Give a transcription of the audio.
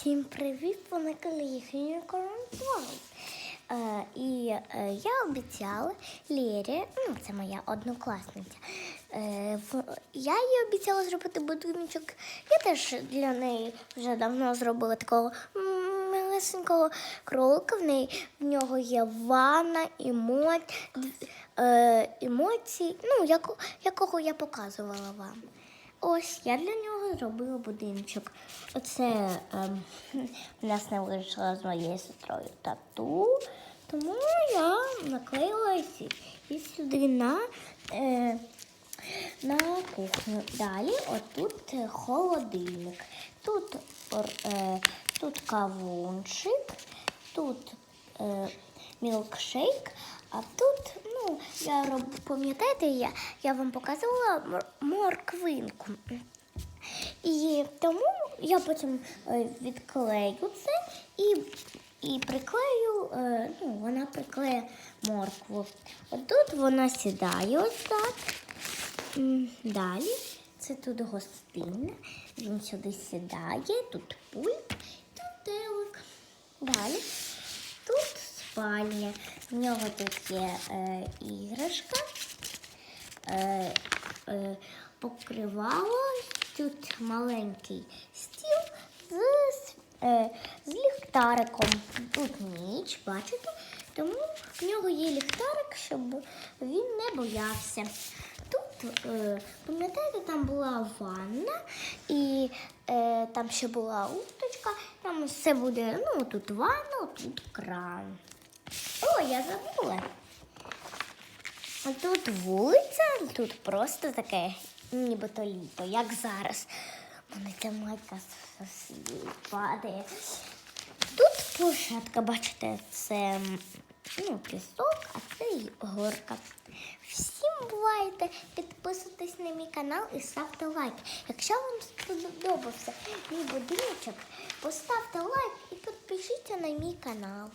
Всім привіт! Вони коронавірус. Е, і е, я обіцяла Лєрі, ну це моя однокласниця. Е, в, я їй обіцяла зробити будиночок. Я теж для неї вже давно зробила такого м, малесенького кролика. В неї в нього є ванна, емо, е, емоції, ну, яку, якого я показувала вам. Ось я для нього зробила будиночок. Оце ем, в нас не вийшло з моєю сестрою тату, тому я наклеїла і і сюди на, е, на кухню. Далі отут холодильник. Тут, е, тут кавунчик, тут е, мілкшейк, а тут, ну, я роб... пам'ятаєте, я, я вам показувала мор- морквинку. І тому я потім е, відклею це і, і приклею, е, ну, вона приклеє моркву. Отут вона сідає ось так. Далі це тут гостинна. Він сюди сідає, тут пульт, тут телек. Далі спальня. В нього тут є е, іграшка, е, е, покривало, тут маленький стіл з, е, з ліхтариком. Тут ніч, бачите? Тому в нього є ліхтарик, щоб він не боявся. Тут, е, пам'ятаєте, там була ванна і е, там ще була уточка, там все буде, ну, тут ванна, тут кран. О, я забула. А Тут вулиця, тут просто таке нібито літо, як зараз. Мене ця майка падає. Тут площадка, бачите, це ну, пісок, а це горка. Всім бувайте, підписуйтесь на мій канал і ставте лайк. Якщо вам сподобався мій будиночок, поставте лайк і підпишіться на мій канал.